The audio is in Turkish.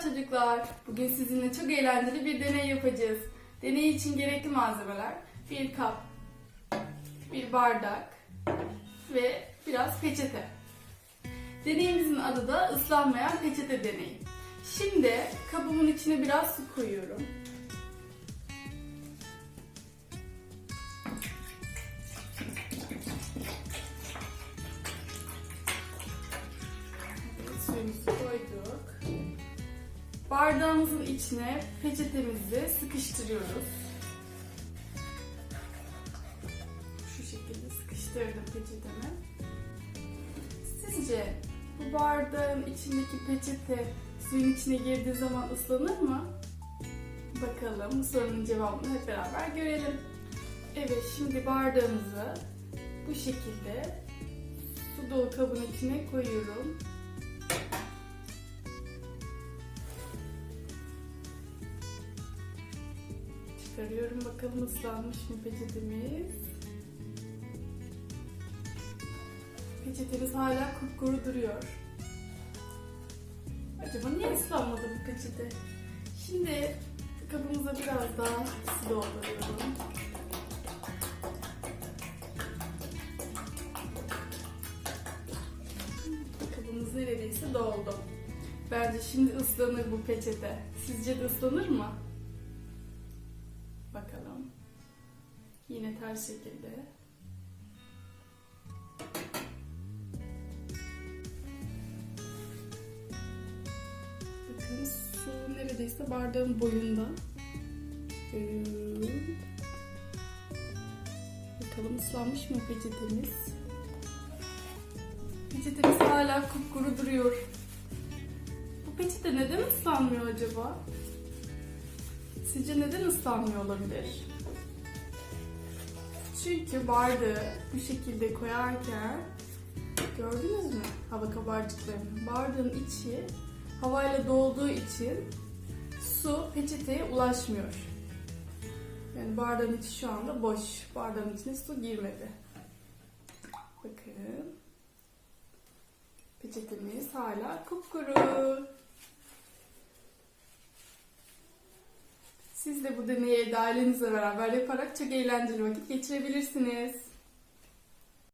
çocuklar. Bugün sizinle çok eğlenceli bir deney yapacağız. Deney için gerekli malzemeler bir kap, bir bardak ve biraz peçete. Deneyimizin adı da ıslanmayan peçete deneyi. Şimdi kabımın içine biraz su koyuyorum. Evet, suyumuzu. Bardağımızın içine peçetemizi sıkıştırıyoruz. Şu şekilde sıkıştırdım peçetemi. Sizce bu bardağın içindeki peçete suyun içine girdiği zaman ıslanır mı? Bakalım bu sorunun cevabını hep beraber görelim. Evet şimdi bardağımızı bu şekilde su dolu kabın içine koyuyorum. Çıkarıyorum bakalım ıslanmış mı peçetemiz. Peçetemiz hala kupkuru duruyor. Acaba niye ıslanmadı bu peçete? Şimdi kabımıza biraz daha su dolduruyorum. Kabımız neredeyse doldu. Bence şimdi ıslanır bu peçete. Sizce de ıslanır mı? Bakalım. Yine ters şekilde. Bakın su neredeyse bardağın boyunda. Bakalım ıslanmış mı peçetemiz? Peçetemiz hala kupkuru duruyor. Bu peçete neden ıslanmıyor acaba? Sizce neden ıslanmıyor olabilir? Çünkü bardağı bu şekilde koyarken gördünüz mü hava kabarcıklarını? Bardağın içi havayla dolduğu için su peçeteye ulaşmıyor. Yani bardağın içi şu anda boş. Bardağın içine su girmedi. Bakın. Peçetemiz hala kupkuru. De bu deneyi evde ailenizle beraber yaparak çok eğlenceli vakit geçirebilirsiniz.